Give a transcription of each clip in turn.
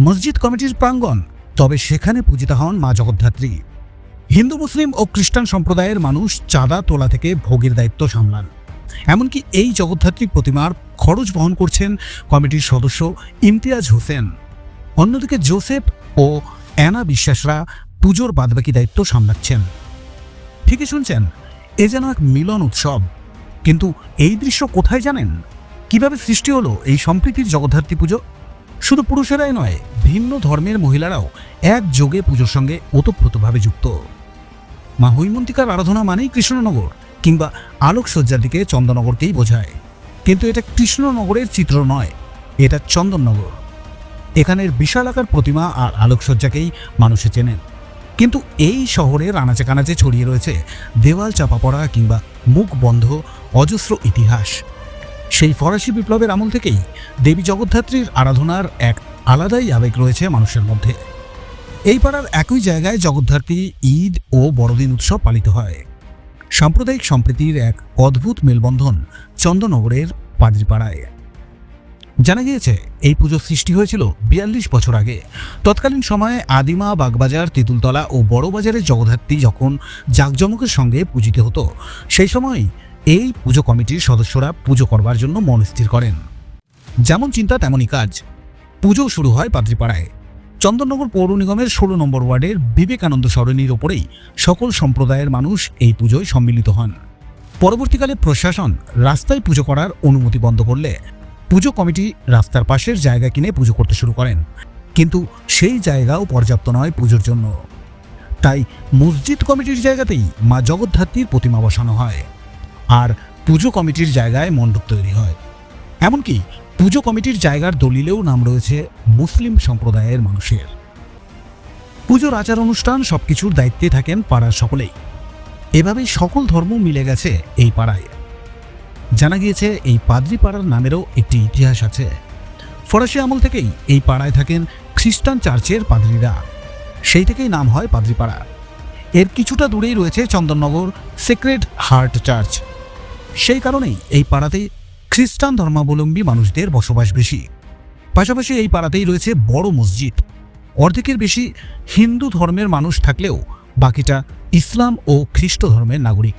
মসজিদ কমিটির প্রাঙ্গণ, তবে সেখানে পূজিতা হন মা জগদ্ধাত্রী। হিন্দু, মুসলিম ও খ্রিস্টান সম্প্রদায়ের মানুষ চাঁদা তোলা থেকে ভোগের দায়িত্ব সামলান। এমনকি এই জগদ্ধাত্রী প্রতিমার খরচ বহন করছেন কমিটির সদস্য ইমতিয়াজ হোসেন। অন্যদিকে জোসেফ ও অ্যানা বিশ্বাসরা পুজোর বাদবাকি দায়িত্ব সামলাচ্ছেন। ঠিকই শুনছেন, এ যেন এক মিলন উৎসব। কিন্তু এই দৃশ্য কোথায় জানেন? কীভাবে সৃষ্টি হলো এই সম্প্রীতির জগদ্ধাত্রী পুজো? শুধু পুরুষেরাই নয়, ভিন্ন ধর্মের মহিলারাও একযোগে পুজোর সঙ্গে ওতপ্রোতভাবে যুক্ত। মা হৈমন্তিকার আরাধনা মানেই কৃষ্ণনগর কিংবা আলোকসজ্জার দিকে চন্দননগরকেই বোঝায়। কিন্তু এটা কৃষ্ণনগরের চিত্র নয়, এটা চন্দননগর। এখানের বিশাল আকার প্রতিমা আর আলোকসজ্জাকেই মানুষে চেনেন। কিন্তু এই শহরের আনাচে কানাচে ছড়িয়ে রয়েছে দেওয়াল চাপা পড়া কিংবা মুখ বন্ধ, অজস্র ইতিহাস। সেই ফরাসি বিপ্লবের আমল থেকেই দেবী জগদ্ধাত্রীর আরাধনার এক আলাদাই আবেগ রয়েছে মানুষের মধ্যে। এই পাড়ার একই জায়গায় জগদ্ধাত্রী, ঈদ ও বড়দিন উৎসব পালিত হয়। সাম্প্রদায়িক সম্প্রীতির এক অদ্ভুত মেলবন্ধন চন্দননগরের পাদ্রিপাড়ায়। জানা গিয়েছে, এই পুজো সৃষ্টি হয়েছিল বিয়াল্লিশ বছর আগে। তৎকালীন সময়ে আদিমা বাগবাজার, তেঁতুলতলা ও বড়বাজারের জগদ্ধাত্রী যখন জাঁকজমকের সঙ্গে পূজিত হতো, সেই সময় এই পুজো কমিটির সদস্যরা পুজো করবার জন্য মন স্থির করেন। যেমন চিন্তা, তেমনই কাজ। পুজো শুরু হয় পাদ্রিপাড়ায়। চন্দননগর পৌর নিগমের ষোলো নম্বর ওয়ার্ডের বিবেকানন্দ সরণির ওপরেই সকল সম্প্রদায়ের মানুষ এই পুজোয় সম্মিলিত হন। পরবর্তীকালে প্রশাসন রাস্তায় পুজো করার অনুমতি বন্ধ করলে পুজো কমিটি রাস্তার পাশের জায়গা কিনে পুজো করতে শুরু করেন। কিন্তু সেই জায়গাও পর্যাপ্ত নয় পুজোর জন্য। তাই মসজিদ কমিটির জায়গাতেই মা জগদ্ধাত্রীর প্রতিমা বসানো হয়। আর পুজো কমিটির জায়গায় মণ্ডপ তৈরি হয়। এমনকি পুজো কমিটির জায়গার দলিলেও নাম রয়েছে মুসলিম সম্প্রদায়ের মানুষের। পুজোর আচার অনুষ্ঠান সবকিছুর দায়িত্বে থাকেন পাড়ার সকলেই। এভাবেই সকল ধর্ম মিলে গেছে এই পাড়ায়। জানা গিয়েছে এই পাদ্রি পাড়ার নামেরও একটি ইতিহাস আছে। ফরাসি আমল থেকেই এই পাড়ায় থাকেন খ্রিস্টান চার্চের পাদ্রীরা। সেই থেকেই নাম হয় পাদ্রিপাড়া এর কিছুটা দূরেই রয়েছে চন্দননগর সেক্রেড হার্ট চার্চ। সেই কারণেই এই পাড়াতে খ্রিস্টান ধর্মাবলম্বী মানুষদের বসবাস বেশি। পাশাপাশি এই পাড়াতেই রয়েছে বড় মসজিদ। অর্ধেকের বেশি হিন্দু ধর্মের মানুষ থাকলেও বাকিটা ইসলাম ও খ্রিস্ট ধর্মের নাগরিক।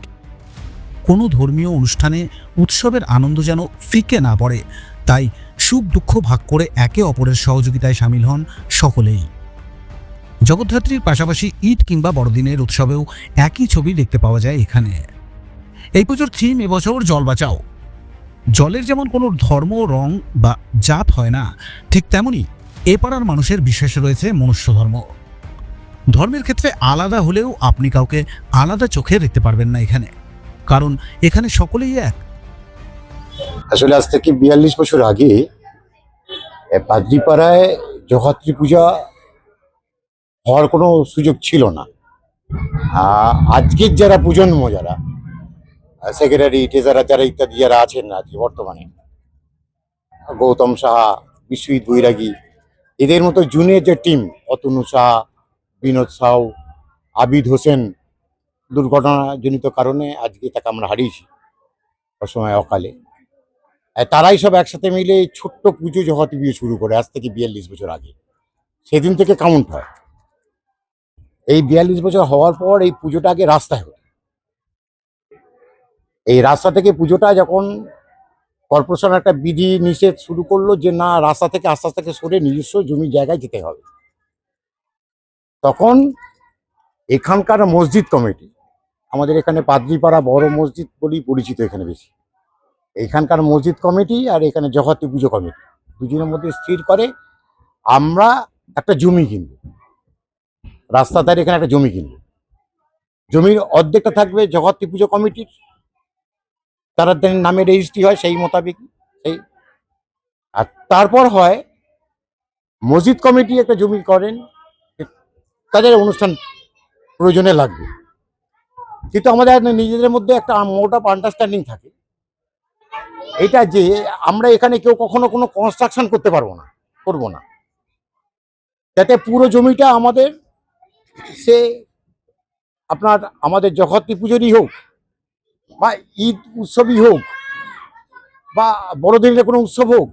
কোনো ধর্মীয় অনুষ্ঠানে উৎসবের আনন্দ যেন ফিকে না পড়ে, তাই সুখ দুঃখ ভাগ করে একে অপরের সহযোগিতায় সামিল হন সকলেই। জগদ্ধাত্রীর পাশাপাশি ঈদ কিংবা বড়দিনের উৎসবেও একই ছবি দেখতে পাওয়া যায় এখানে। এই পুজোর থিম এবছর জল বাঁচাও। জলের যেমন কোনো ধর্ম, রং বা জাত হয় না, ঠিক তেমনই এ পাড়ার মানুষের বিশ্বাস রয়েছে মনুষ্য ধর্ম। ধর্মের ক্ষেত্রে আলাদা হলেও আপনি কাউকে আলাদা চোখে দেখতে পারবেন না এখানে, কারণ এখানে সকলেই এক। আসলে আজ থেকে বিয়াল্লিশ বছর আগে পাদ্রিপাড়ায় জগাত্রী পূজা হওয়ার কোনো সুযোগ ছিল না। আজকের যারা প্রজন্ম যারা সেক্রেটারি ট্রেজারার যারা ইত্যাদি যারা আছেন আজকে বর্তমানে। গৌতম সাহা, বিশ্বজিৎ বৈরাগী, এদের মতো জুনের যে টিম অতনু সাহা, বিনোদ সাউ আবিদ হোসেন, দুর্ঘটনাজনিত কারণে আজকে তাকে আমরা হারিয়েছি অসময় অকালে। তারাই সব একসাথে মিলে ছোট্ট পুজো জগৎ বিয়ে শুরু করে, আজ থেকে বিয়াল্লিশ বছর আগে। সেদিন থেকে কাউন্ট হয়। এই বিয়াল্লিশ বছর হওয়ার পর এই পুজোটা আগে রাস্তায় হতো। এই রাস্তা থেকে পুজোটা যখন কর্পোরেশন একটা বিধি নিষেধ শুরু করল যে না, রাস্তা থেকে আস্তে আস্তে সরে নিজস্ব জমি জায়গায় যেতে হবে। তখন এখানকার মসজিদ কমিটি, আমাদের এখানে পাদ্রিপাড়া বড় মসজিদ বলেই পরিচিত এখানে বেশি। এখানকার মসজিদ কমিটি আর এখানে জগতী পুজো কমিটি, দুজনের মধ্যে স্থির করে আমরা একটা জমি কিনব। রাস্তা ধারে এখানে একটা জমি কিনব। জমির অর্ধেকটা থাকবে জগতী পুজো কমিটির তারা নামে রেজিস্ট্রি হয় সেই মোতাবেক সেই। আর তারপর হয়, মসজিদ কমিটি একটা জমি করেন তাদের অনুষ্ঠান প্রয়োজনে লাগবে। কিন্তু আমাদের নিজেদের মধ্যে একটা মোট অফ আন্ডারস্ট্যান্ডিং থাকে। এটা যে আমরা এখানে কেউ কখনো কোনো কনস্ট্রাকশন করতে পারব না, করব না। যাতে পুরো জমিটা আমাদের, সে আপনার আমাদের জগত্রী পুজোরই হোক বা ঈদ উৎসবই হোক বা বড়দিনের কোনো উৎসব হোক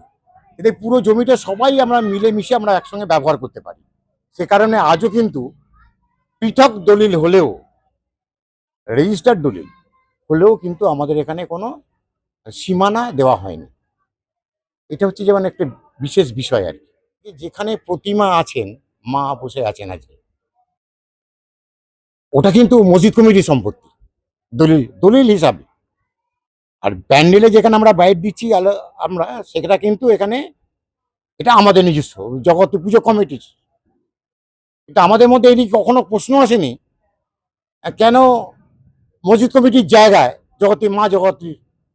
এতে পুরো জমিটা সবাই আমরা মিলেমিশে আমরা একসঙ্গে ব্যবহার করতে পারি। সে কারণে আজও কিন্তু পৃথক দলিল হলেও রেজিস্টার্ড দলিল হলেও কিন্তু আমাদের এখানে কোনো সীমানা দেওয়া হয়নি। এটা হচ্ছে যেমন একটা বিশেষ বিষয় আর কি। যেখানে প্রতিমা আছেন, মা বসে আছেন আজকে, ওটা কিন্তু মসজিদ কমিটির সম্পত্তি। দলিল দলিল হিসাবে। আর প্যান্ডেলে যেখানে আমরা বাইট দিচ্ছি আমরা, সেটা কিন্তু এখানে, এটা আমাদের নিজস্ব জগতী পুজো কমিটির। এটা আমাদের মধ্যে এদিকে কখনো প্রশ্ন আসেনি কেন মসজিদ কমিটির জায়গায় জগতী মা জগতী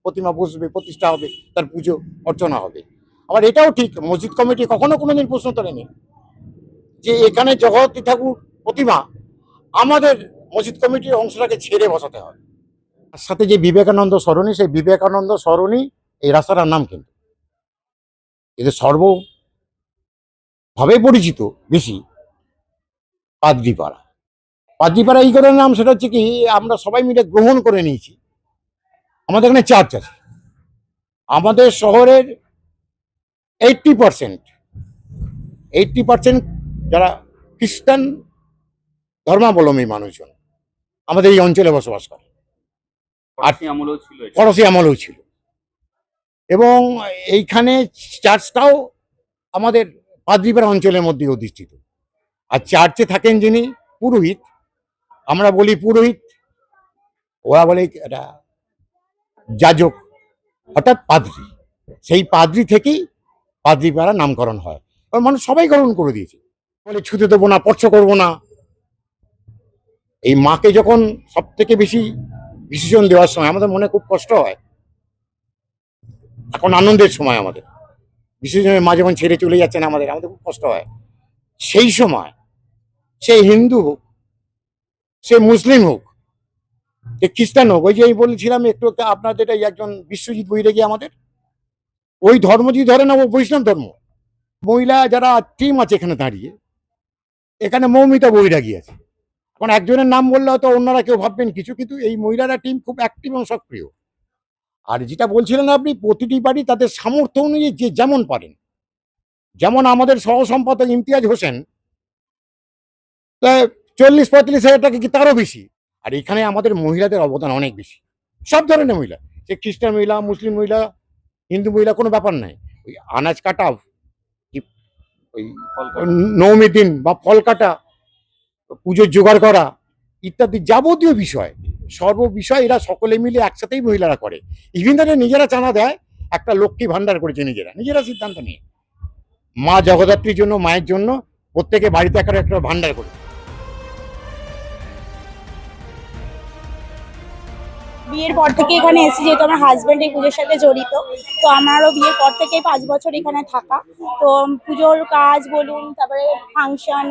প্রতিমা বসবে, প্রতিষ্ঠা হবে, তার পুজো অর্চনা হবে? আবার এটাও ঠিক, মসজিদ কমিটি কখনো কোনোদিন প্রশ্ন তোলেনি যে এখানে জগতী ঠাকুর প্রতিমা, আমাদের মসজিদ কমিটির অংশটাকে ছেড়ে বসাতে হবে। তার সাথে যে বিবেকানন্দ সরণি, সেই বিবেকানন্দ সরণি এই রাস্তাটার নাম কিন্তু। এদের সর্বভাবে পরিচিত বেশি পাদ্রিপাড়া। পাদ্রিপাড়া এই করে নাম সেটা হচ্ছে কি, আমরা সবাই মিলে গ্রহণ করে নিয়েছি। আমাদের এখানে চার্চ আছে। আমাদের শহরের এইটটি পার্সেন্ট এইটটি পার্সেন্ট যারা খ্রিস্টান ধর্মাবলম্বী মানুষজন আমাদের এই অঞ্চলে বসবাস করে। ফরাসি আমলেও ফরাসি আমলেও ছিল। এবং এইখানে চার্চটাও আমাদের পাদ্রিপাড়া অঞ্চলের মধ্যে অধিষ্ঠিত। আর চার্চে থাকেন যিনি পুরোহিত আমরা বলি পুরোহিত ওরা বলে এটা যাজক অর্থাৎ পাদ্রি। সেই পাদ্রি থেকেই পাদ্রিপাড়া নামকরণ হয়। মানুষ সবাই গ্রহণ করে দিয়েছে। বলে ছুতে দেবো না স্পর্শ করব না। এই মাকে যখন সব থেকে বেশি বিসর্জন দেওয়ার সময় আমাদের মনে খুব কষ্ট হয়। এখন আনন্দের সময় আমাদের। বিসর্জনের মা যখন ছেড়ে চলে যাচ্ছেন আমাদের আমাদের খুব কষ্ট হয়। সেই সময়, সে হিন্দু হোক, সে মুসলিম হোক, সে খ্রিস্টান হোক, ওই যে আমি বলেছিলাম একটু আপনাদের এই একজন বিশ্বজিৎ বৈরাগী আমাদের, ওই ধর্ম যদি ধরে না, ও বৈষ্ণব ধর্ম। মহিলা যারা টিম আছে এখানে দাঁড়িয়ে, এখানে মৌমিতা বৈরাগী আছে। এখন একজনের নাম বললে হয়তো অন্যরা কেউ ভাববেন কিছু কিন্তু এই মহিলারা টিম খুব অ্যাক্টিভ এবং সক্রিয়। আর যেটা বলছিলেন আপনি প্রতিটি বাড়ি তাদের সামর্থ্য অনুযায়ী যে যেমন পারেন। যেমন আমাদের সহসম্পাদক ইমতিয়াজ হোসেন তা চল্লিশ পঁয়তাল্লিশ হাজার টাকা কি তারও বেশি? আর এখানে আমাদের মহিলাদের অবদান অনেক বেশি। সব ধরনের মহিলা। সে খ্রিস্টান মহিলা মুসলিম মহিলা হিন্দু মহিলা কোনো ব্যাপার নাই। ওই আনাজ কাটা ওই কলকাতা। নবমীর দিন বা ফল কাটা পুজোর জোগাড় করা ইত্যাদি যাবতীয় বিষয়, সর্ব বিষয় এরা সকলে মিলে একসাথেই মহিলারা করে। ইভিন তারা নিজেরা চাঁদা দেয়, একটা লক্ষ্মী ভান্ডার করেছে নিজেরা নিজেরা সিদ্ধান্ত নিয়ে। মা জগদ্ধাত্রীর জন্য, মায়ের জন্য প্রত্যেকে বাড়িতে একটা একটা ভান্ডার করে। বিয়ের পর থেকে এখানে এসেছি, যেহেতু আমার হাজব্যান্ড এই পুজোর সাথে জড়িত, তো আমারও বিয়ের পর থেকেই পাঁচ বছর এখানে থাকা। তো পুজোর কাজ বলুন, তারপরে ফাংশন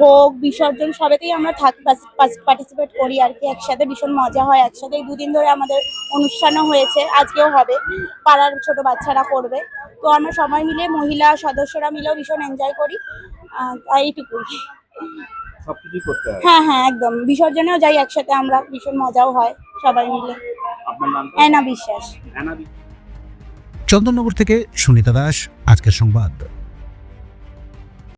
ভোগ বিসর্জন সবেতেই আমরা থাকি পার্টিসিপেট করি আর কি একসাথে ভীষণ মজা হয় একসাথে এই দুদিন ধরে আমাদের অনুষ্ঠানও হয়েছে আজকেও হবে পাড়ার ছোট বাচ্চারা করবে তো আমরা সবাই মিলে মহিলা সদস্যরা মিলেও ভীষণ এনজয় করি এইটুকুই। হয়? হ্যাঁ হ্যাঁ একদম বিসর্জনেও যাই একসাথে আমরা ভীষণ মজাও হয় সবাই মিলে। অ্যানা বিশ্বাস। চন্দননগর থেকে সুনিতা দাস আজকের সংবাদ।